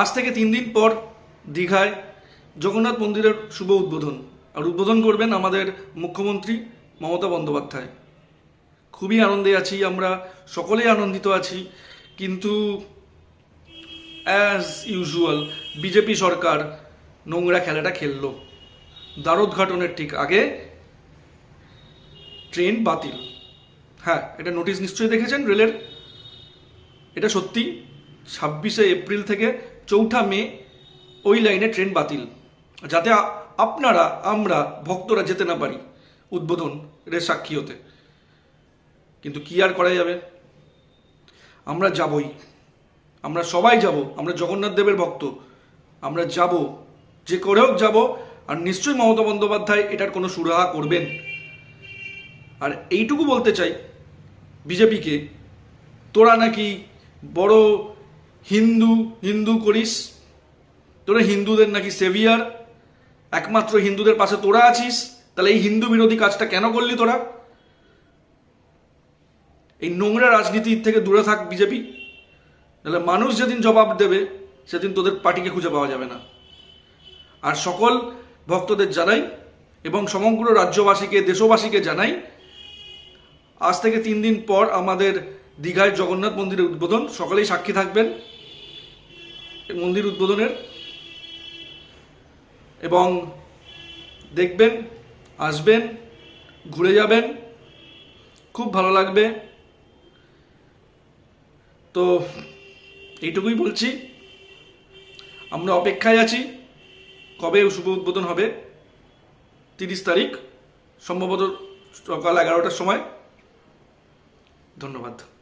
আজ থেকে তিন দিন পর দীঘায় জগন্নাথ মন্দিরের শুভ উদ্বোধন। আর উদ্বোধন করবেন আমাদের মুখ্যমন্ত্রী মমতা বন্দ্যোপাধ্যায়। খুবই আনন্দে আছি, আমরা সকলেই আনন্দিত আছি, কিন্তু অ্যাজ ইউজুয়াল বিজেপি সরকার নোংরা খেলাটা খেললো। দ্বারোদ্ঘাটনের ঠিক আগে ট্রেন বাতিল। হ্যাঁ এটা নোটিশ নিশ্চয়ই দেখেছেন রেলের? এটা সত্যি, ছাব্বিশে এপ্রিল থেকে চৌঠা মে ওই লাইনে ট্রেন বাতিল। যাতে আপনারা, আমরা, ভক্তরা যেতে না পারি। উদ্বোধন এর সাক্ষী হতে। কিন্তু কি আর করা যাবে? আমরা যাবই। আমরা সবাই যাব। আমরা জগন্নাথ দেবের ভক্ত। আমরা যাব। যে করে হোক যাব। আর নিশ্চয়ই মমতা বন্দ্যোপাধ্যায় এটার কোনো সুরাহা করবেন। আর এইটুকু বলতে চাই, বিজেপিকে। তোরা নাকি বড় হিন্দু হিন্দু করিস। তোরা হিন্দুদের নাকি সেভিয়ার? একমাত্র হিন্দুদের পাশে তোরা আছিস? তাহলে এই হিন্দু বিরোধী কাজটা কেন করলি তোরা? এই নোংরা রাজনীতির থেকে দূরে থাক বিজেপি। তাহলে মানুষ যেদিন জবাব দেবে, সেদিন তোদের পার্টিকে খুঁজে পাওয়া যাবে না। আর সকল ভক্তদের জানাই এবং সমগ্র রাজ্যবাসীকে, দেশবাসীকে জানাই, আজ থেকে তিন দিন পর আমাদের দীঘায় জগন্নাথ মন্দিরের উদ্বোধন। সকলেই সাক্ষী থাকবেন। মন্দির উদ্বোধনের। এবং দেখবেন, আসবেন, ঘুরে যাবেন, খুব ভালো লাগবে। তো এইটুকুই বলছি। আমরা অপেক্ষায় আছি কবে শুভ উদ্বোধন হবে। তিরিশ তারিখ, সম্ভবত সকাল এগারোটার সময়। ধন্যবাদ।